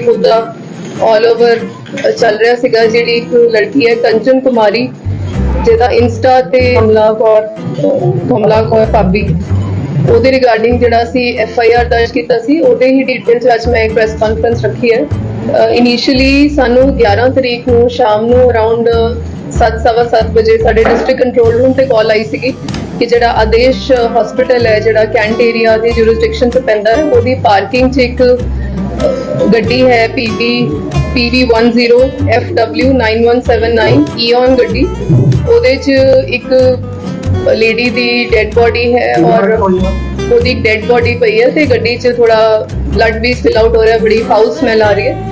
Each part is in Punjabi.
ਮੁੱਦਾ ਆਲ ਓਵਰ ਚੱਲ ਰਿਹਾ ਸੀਗਾ, ਜਿਹੜੀ ਇੱਕ ਲੜਕੀ ਹੈ ਕੰਚਨ ਕੁਮਾਰੀ, ਜਿਹਦਾ ਇੰਸਟਾ ਤੇ ਕਮਲਾ ਕੌਰ ਕਮਲਾ ਕੌਰ ਭਾਬੀ। ਉਹਦੇ ਰਿਗਾਰਡਿੰਗ ਜਿਹੜਾ ਸੀ ਐਫ ਆਈ ਆਰ ਦਰਜ ਕੀਤਾ ਸੀ, ਉਹਦੇ ਹੀ ਡਿਟੇਲਸ ਅੱਜ ਮੈਂ ਇੱਕ ਪ੍ਰੈਸ ਕਾਨਫਰੰਸ ਰੱਖੀ ਹੈ। ਇਨੀਸ਼ੀਅਲੀ ਸਾਨੂੰ 11 ਤਰੀਕ ਨੂੰ ਸ਼ਾਮ ਨੂੰ ਅਰਾਊਂਡ 7:30 ਵਜੇ ਸਾਡੇ ਡਿਸਟ੍ਰਿਕਟ ਕੰਟਰੋਲ ਰੂਮ ਤੇ ਕਾਲ ਆਈ ਸੀਗੀ ਕਿ ਜਿਹੜਾ ਆਦੇਸ਼ ਹਸਪੀਟਲ ਹੈ, ਜਿਹੜਾ ਕੈਂਟ ਏਰੀਆ ਦੀ ਜੁਰਿਸਡਿਕਸ਼ਨ ਚ ਪੈਂਦਾ ਹੈ, ਉਹਦੀ ਪਾਰਕਿੰਗ 'ਚ ਇੱਕ ਗੱਡੀ ਹੈ PV PV10 FW9179 ਈਓਨ ਗੱਡੀ। ਉਹਦੇ 'ਚ ਇੱਕ ਲੇਡੀ ਦੀ ਡੈੱਡ ਬੋਡੀ ਹੈ ਔਰ ਉਹਦੀ ਡੈੱਡ ਬੋਡੀ ਪਈ ਹੈ ਤੇ ਗੱਡੀ 'ਚ ਥੋੜਾ ਬਲੱਡ ਵੀ ਸਪਿਲ ਆਊਟ ਹੋ ਰਿਹਾ ਬੜੀ ਫਾਊਲ ਸਮੈਲ ਆ ਰਹੀ ਹੈ।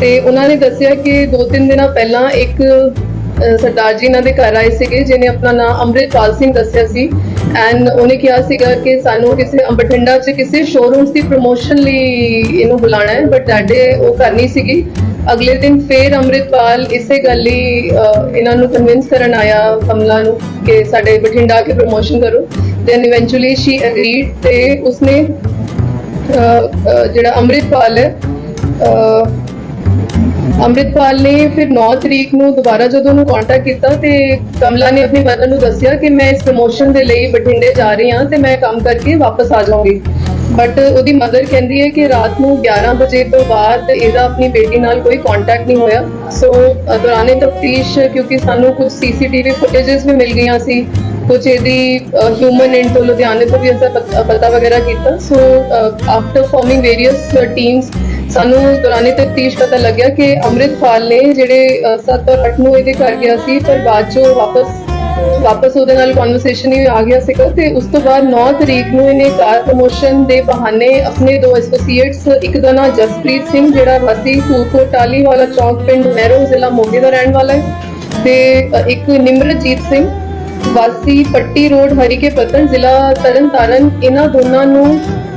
ਤੇ ਉਹਨਾਂ ਨੇ ਦੱਸਿਆ ਕਿ ਦੋ ਤਿੰਨ ਦਿਨਾਂ ਪਹਿਲਾਂ ਇੱਕ ਸਰਦਾਰ ਜੀ ਇਹਨਾਂ ਦੇ ਘਰ ਆਏ ਸੀਗੇ, ਜਿਹਨੇ ਆਪਣਾ ਨਾਮ ਅੰਮ੍ਰਿਤਪਾਲ ਸਿੰਘ ਦੱਸਿਆ ਸੀ। ਐਂਡ ਉਹਨੇ ਕਿਹਾ ਸੀਗਾ ਕਿ ਸਾਨੂੰ ਕਿਸੇ ਬਠਿੰਡਾ 'ਚ ਕਿਸੇ ਸ਼ੋਰੂਮਸ ਦੀ ਪ੍ਰੋਮੋਸ਼ਨ ਲਈ ਇਹਨੂੰ ਬੁਲਾਣਾ ਹੈ ਬਟ ਡੈਡੇ ਉਹ ਕਰਨੀ ਸੀਗੀ। ਅਗਲੇ ਦਿਨ ਫੇਰ ਅੰਮ੍ਰਿਤਪਾਲ ਇਸੇ ਗੱਲ ਲਈ ਇਹਨਾਂ ਨੂੰ ਕਨਵਿੰਸ ਕਰਨ ਆਇਆ ਕਮਲਾ ਨੂੰ ਕਿ ਸਾਡੇ ਬਠਿੰਡਾ ਕੇ ਪ੍ਰੋਮੋਸ਼ਨ ਕਰੋ। ਦੈਨ ਇਵੈਂਚੁਅਲੀ ਸ਼ੀ ਅਗਰੀਡ ਤੇ ਉਸਨੇ ਜਿਹੜਾ ਅੰਮ੍ਰਿਤਪਾਲ ਹੈ ਅੰਮ੍ਰਿਤਪਾਲ ਨੇ ਫਿਰ 9 ਤਰੀਕ ਨੂੰ ਦੁਬਾਰਾ ਜਦੋਂ ਉਹਨੂੰ ਕੰਟੈਕਟ ਕੀਤਾ ਤੇ ਕਮਲਾ ਨੇ ਆਪਣੀ ਮਦਰ ਨੂੰ ਦੱਸਿਆ ਕਿ ਮੈਂ ਇਸ ਪ੍ਰਮੋਸ਼ਨ ਦੇ ਲਈ ਬਠਿੰਡੇ ਜਾ ਰਹੀ ਹਾਂ ਤੇ ਮੈਂ ਕੰਮ ਕਰਕੇ ਵਾਪਸ ਆ ਜਾਊਂਗੀ। ਬਟ ਉਹਦੀ ਮਦਰ ਕਹਿੰਦੀ ਹੈ ਕਿ ਰਾਤ ਨੂੰ 11 ਵਜੇ ਤੋਂ ਬਾਅਦ ਇਹਦਾ ਆਪਣੀ ਬੇਟੀ ਨਾਲ ਕੋਈ ਕੰਟੈਕਟ ਨਹੀਂ ਹੋਇਆ। ਸੋ ਅ, ਦੌਰਾਨੇ ਤਫਤੀਸ਼ ਕਿਉਂਕਿ ਸਾਨੂੰ ਕੁਝ ਸੀਸੀਟੀਵੀ ਫੁਟੇजेस ਵੀ ਮਿਲ ਗਈਆਂ ਸੀ ਕੁਝ ਇਹਦੀ ਹਿਊਮਨ ਇੰਡ ਤੋਂ ਲੁਧਿਆਣੇ ਤੋਂ ਵੀ ਅਸਾਂ ਪਤਾ ਪਤਾ ਵਗੈਰਾ ਕੀਤਾ। So after forming various teams ਸਾਨੂੰ ਦੌਰਾਨੇ ਤਫਤੀਸ਼ ਪਤਾ ਲੱਗਿਆ ਕਿ ਅੰਮ੍ਰਿਤਪਾਲ ਨੇ ਜਿਹੜੇ 7 ਔਰ 8 ਨੂੰ ਇਹਦੇ ਘਰ ਗਿਆ ਸੀ, ਪਰ ਬਾਅਦ ਚੋਂ ਵਾਪਸ ਵਾਪਸ ਉਹਦੇ ਨਾਲ ਕਨਵਰਸੇਸ਼ਨ ਹੀ ਆ ਗਿਆ ਸੀਗਾ ਤੇ ਉਸ ਤੋਂ ਬਾਅਦ 9 ਤਰੀਕ ਨੂੰ ਇਹਨੇ ਕਾਰ ਪ੍ਰਮੋਸ਼ਨ ਦੇ ਬਹਾਨੇ ਆਪਣੇ ਦੋ ਐਸੋਸੀਏਟਸ ਇੱਕ ਦਾ ਨਾਂ ਜਸਪ੍ਰੀਤ ਸਿੰਘ, ਜਿਹੜਾ ਵਾਸੀ ਸੂਰਕੋਟ ਟਾਲੀ ਵਾਲਾ ਚੌਕ ਪਿੰਡ ਮਹਿਰੋ ਜ਼ਿਲ੍ਹਾ ਮੋਗੇ ਦਾ ਰਹਿਣ ਵਾਲਾ ਹੈ, ਤੇ ਇੱਕ ਨਿਮਰਜੀਤ ਸਿੰਘ, ਵਾਸੀ ਪੱਟੀ ਰੋਡ ਹਰੀਕੇ ਪਤਨ ਜ਼ਿਲ੍ਹਾ ਤਰਨਤਾਰਨ, ਇਹਨਾਂ ਦੋਨਾਂ ਨੂੰ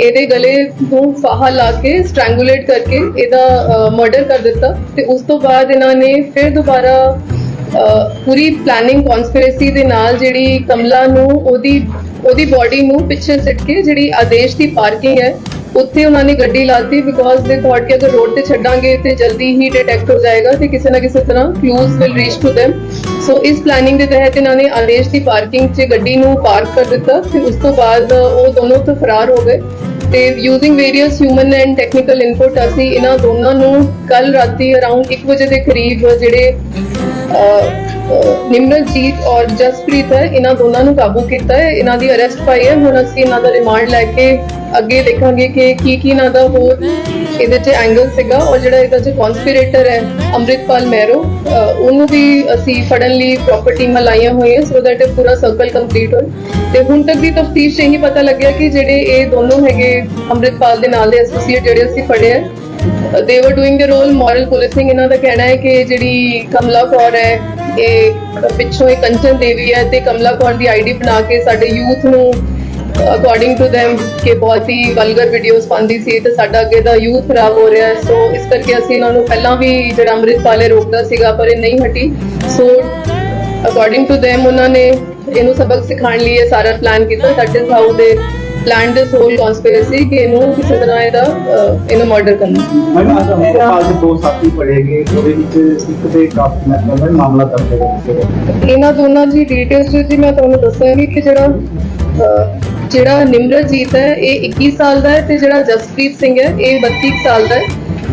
ਇਹਦੇ ਗਲੇ ਨੂੰ ਫਾਹਾ ਲਾ ਕੇ ਸਟ੍ਰੈਂਗੂਲੇਟ ਕਰਕੇ ਇਹਦਾ ਮਰਡਰ ਕਰ ਦਿੱਤਾ ਤੇ ਉਸ ਤੋਂ ਬਾਅਦ ਇਹਨਾਂ ਨੇ ਫਿਰ ਦੁਬਾਰਾ ਪੂਰੀ ਪਲੈਨਿੰਗ ਕਨਸਪੀਰੇਸੀ ਦੇ ਨਾਲ ਜਿਹੜੀ ਕਮਲਾ ਨੂੰ, ਉਹਦੀ ਉਹਦੀ ਬਾਡੀ ਨੂੰ ਪਿੱਛੇ ਸਿੱਟ ਕੇ ਜਿਹੜੀ ਆਦੇਸ਼ ਦੀ ਪਾਰਕਿੰਗ ਹੈ ਉੱਥੇ ਉਹਨਾਂ ਨੇ ਗੱਡੀ ਲਾਤੀ ਬਿਕੋਜ਼ ਦੇ ਥਾਟ ਕਿ ਅਗਰ ਰੋਡ ਤੇ ਛੱਡਾਂਗੇ ਤੇ ਜਲਦੀ ਹੀ ਡਿਟੈਕਟ ਹੋ ਜਾਏਗਾ ਤੇ ਕਿਸੇ ਨਾ ਕਿਸੇ ਤਰ੍ਹਾਂ clues will reach to them so ਇਸ ਪਲੈਨਿੰਗ ਦੇ ਤਹਿਤ ਇਹਨਾਂ ਨੇ ਆਦੇਸ਼ ਦੀ ਪਾਰਕਿੰਗ 'ਚ ਗੱਡੀ ਨੂੰ ਪਾਰਕ ਕਰ ਦਿੱਤਾ ਤੇ ਉਸ ਤੋਂ ਬਾਅਦ ਉਹ ਦੋਨੋਂ ਤੋਂ ਫਰਾਰ ਹੋ ਗਏ। ਤੇ using various human and technical input ਅਸੀਂ ਇਹਨਾਂ ਦੋਨਾਂ ਨੂੰ ਕੱਲ ਰਾਤੀ ਅਰਾਊਂਡ 1 ਵਜੇ ਦੇ ਕਰੀਬ ਜਿਹੜੇ ਅਹ, ਔਰ ਜਸਪ੍ਰੀਤ ਹੈ ਇਹਨਾਂ ਦੋਨਾਂ ਨੂੰ ਕਾਬੂ ਕੀਤਾ ਹੈ ਇਹਨਾਂ ਦੀ ਅਰੈਸਟ ਪਾਈ ਹੈ। ਹੁਣ ਅਸੀਂ ਇਹਨਾਂ ਦਾ ਰਿਮਾਂਡ ਲੈ ਕੇ ਅੱਗੇ ਦੇਖਾਂਗੇ ਕਿ ਕੀ ਕੀ ਇਹਨਾਂ ਦਾ ਹੋਰ ਇਹਦੇ 'ਚ ਐਂਗਲ ਸੀਗਾ ਔਰ ਜਿਹੜਾ ਇਹਦਾ 'ਚ ਕਨਸਪੀਰੇਟਰ ਹੈ ਅੰਮ੍ਰਿਤਪਾਲ ਮਹਿਰੋ ਉਹਨੂੰ ਵੀ ਅਸੀਂ ਫੜਨ ਲਈ ਪ੍ਰੋਪਰ ਟੀਮਾਂ ਲਾਈਆਂ ਹੋਈਆਂ ਸੋ ਦੈਟ ਇਹ ਪੂਰਾ ਸਰਕਲ ਕੰਪਲੀਟ ਹੋਏ। ਤੇ ਹੁਣ ਤੱਕ ਦੀ ਤਫਤੀਸ਼ ਇਹੀ ਪਤਾ ਲੱਗਿਆ ਕਿ ਜਿਹੜੇ ਇਹ ਦੋਨੋਂ ਹੈਗੇ ਅੰਮ੍ਰਿਤਪਾਲ ਦੇ ਨਾਲ ਦੇ ਐਸੋਸੀਏਟ ਜਿਹੜੇ ਅਸੀਂ ਫੜੇ ਆ ਦੇ ਵਰ ਡੂਇੰਗ ਦੇ ਰੋਲ ਮੋਰਲ ਪੁਲਿਸਿੰਗ ਇਹਨਾਂ ਦਾ ਕਹਿਣਾ ਹੈ ਕਿ ਜਿਹੜੀ ਕਮਲਾ ਕੌਰ ਹੈ ਇਹ ਪਿੱਛੋਂ ਇਹ ਕੰਚਨ ਦੇਵੀ ਹੈ ਤੇ ਕਮਲਾ ਕੌਰ ਦੀ ਆਈਡੀ ਬਣਾ ਕੇ ਸਾਡੇ ਯੂਥ ਨੂੰ ਅਕੋਰਡਿੰਗ ਟੂ them ਕਿ ਬਹੁਤ ਹੀ ਵਲਗਰ ਵੀਡੀਓਜ਼ ਪਾਉਂਦੀ ਸੀ ਤੇ ਸਾਡਾ ਅੱਗੇ ਦਾ ਯੂਥ ਖਰਾਬ ਹੋ ਰਿਹਾ ਹੈ। ਸੋ ਇਸ ਕਰਕੇ ਅਸੀਂ ਇਹਨਾਂ ਨੂੰ ਪਹਿਲਾਂ ਵੀ ਜਿਹੜਾ ਅੰਮ੍ਰਿਤਪਾਲੇ ਰੋਕਦਾ ਸੀਗਾ, ਪਰ ਇਹ ਨਹੀਂ ਹਟੀ। ਸੋ ਅਕੋਰਡਿੰਗ ਟੂ them, ਉਹਨਾਂ ਨੇ ਇਹਨੂੰ ਸਬਕ ਸਿਖਾਉਣ ਲਈ ਇਹ ਸਾਰਾ ਪਲਾਨ ਕੀਤਾ ਸਾਡੇ ਇਜ਼ ਹਾਊ ਦੇ। ਪਲਾਨ ਦਿਸ ਹੋਲ ਕਨਸਪੀਰੇਸੀ ਕਿ ਇਹਨੂੰ ਕਿਸੇ ਤਰ੍ਹਾਂ ਇਹਦਾ ਅਹ, ਇਹਨੂੰ ਮਰਡਰ ਕਰਨਾ। ਮੈਮ ਅੱਜ ਅੰਮ੍ਰਿਤਪਾਲ ਦੇ ਦੋ ਸਾਥੀ ਗਏ ਉਹਦੇ ਵਿੱਚ ਇੱਕ ਦੇ ਕਾਫੀ ਮਾਮਲਾ ਦਰਜ ਹੈ ਇਹਨਾਂ ਦੋਨਾਂ ਦੀ ਡਿਟੇਲਸ ਜੀ ਮੈਂ ਤੁਹਾਨੂੰ ਦੱਸਾਂਗੀ ਕਿ ਜਿਹੜਾ ਅਹ, ਜਿਹੜਾ ਨਿਮਰਤਜੀਤ ਹੈ ਇਹ 21 ਸਾਲ ਦਾ ਹੈ ਤੇ ਜਿਹੜਾ ਜਸਪ੍ਰੀਤ ਸਿੰਘ ਹੈ ਇਹ 32 ਸਾਲ ਦਾ ਹੈ।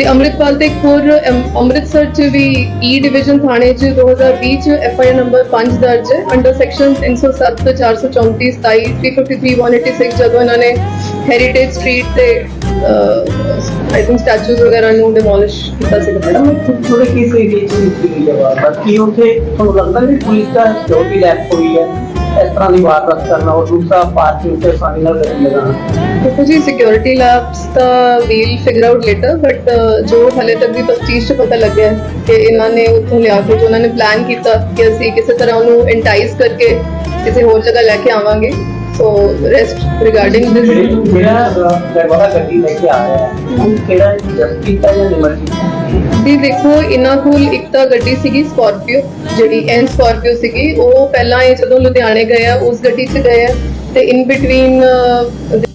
ਤੇ ਅੰਮ੍ਰਿਤਪਾਲ ਤੇ ਇੱਕ ਹੋਰ ਅੰਮ੍ਰਿਤਸਰ ਚ ਵੀ e ਈ ਡਿਵੀਜ਼ਨ ਥਾਣੇ ਚ 2020 ਚ ਐਫ ਆਈ ਨੰਬਰ 5 ਦਰਜ ਹੈ। ਅੰਡਰ ਸੈਕਸ਼ਨ 307 434 27 353 186 ਜਦੋਂ ਇਹਨਾਂ ਨੇ ਹੈਰੀਟੇਜ ਸਟਰੀਟ ਤੇ ਆਈ ਥਿੰਕ ਸਟੈਚੂਜ਼ ਵਗੈਰਾ ਨੂੰ ਡਿਮੋਲਿਸ਼ ਕੀਤਾ ਸੀ। ਮੈਡਮ ਥੋੜੇ ਕਿਸ ਏਰੀਏ ਚ ਕੀਤੀ ਬਾਕੀ ਉੱਥੇ ਤੁਹਾਨੂੰ ਲੱਗਦਾ ਨਹੀਂ ਪੁਲਿਸ ਦਾ ਸਿਕਿਉਰਿਟੀ ਲੈਪ ਹੋਈ ਹੈ? ਇਸ ਤਰ੍ਹਾਂ ਦੀ ਵਾਰਦਾਤ ਕਰਨਾ ਔਰ ਦੂਸਰਾ ਪਾਰਕਿੰਗ ਤੇ ਆਸਾਨੀ ਨਾਲ ਗੱਡੀ ਲਗਾਉਣਾ। ਦੇਖੋ ਜੀ security labs the will figure out later but ਜੋ ਹਲੇ ਤੱਕ ਦੀ ਤਫਤੀਸ਼ ਚ ਪਤਾ ਲੱਗਿਆ ਹੈ ਕਿ ਇਹਨਾਂ ਨੇ ਉੱਥੋਂ ਲਿਆ ਕੇ ਜੋ ਉਹਨਾਂ ਨੇ ਪਲਾਨ ਕੀਤਾ ਕਿ ਅਸੀਂ ਕਿਸੇ ਤਰ੍ਹਾਂ ਉਹਨੂੰ ਇੰਟਾਈਸ ਕਰਕੇ ਕਿਸੇ ਹੋਰ ਜਗ੍ਹਾ ਲੈ ਕੇ ਆਵਾਂਗੇ। ਸੋ ਰੈਸਟ ਰਿਗਾਰਡਿੰਗ ਦਿਸ ਜਿਹੜਾ ਦਰਵਾਜ਼ਾ ਗੱਡੀ ਲੈ ਕੇ ਆ ਰਿਹਾ ਹੈ? ਉਹ ਕਿਹੜਾ ਜਸਟਿਸ ਹੈ ਜਾਂ ਨਿਮਰਜੀਤ ਜੀ ਦੇਖੋ, ਇਹਨਾਂ ਕੋਲ ਇੱਕ ਤਾਂ ਗੱਡੀ ਸੀਗੀ ਸਕਾਰਪੀਓ ਜਿਹੜੀ ਐਨ ਸਕਾਰਪੀਓ ਸੀਗੀ, ਉਹ ਪਹਿਲਾਂ ਇਹ ਜਦੋਂ ਲੁਧਿਆਣੇ ਗਏ ਆ, ਉਸ ਗੱਡੀ 'ਚ ਗਏ ਆ, ਤੇ ਇਨ ਬਿਟਵੀਨ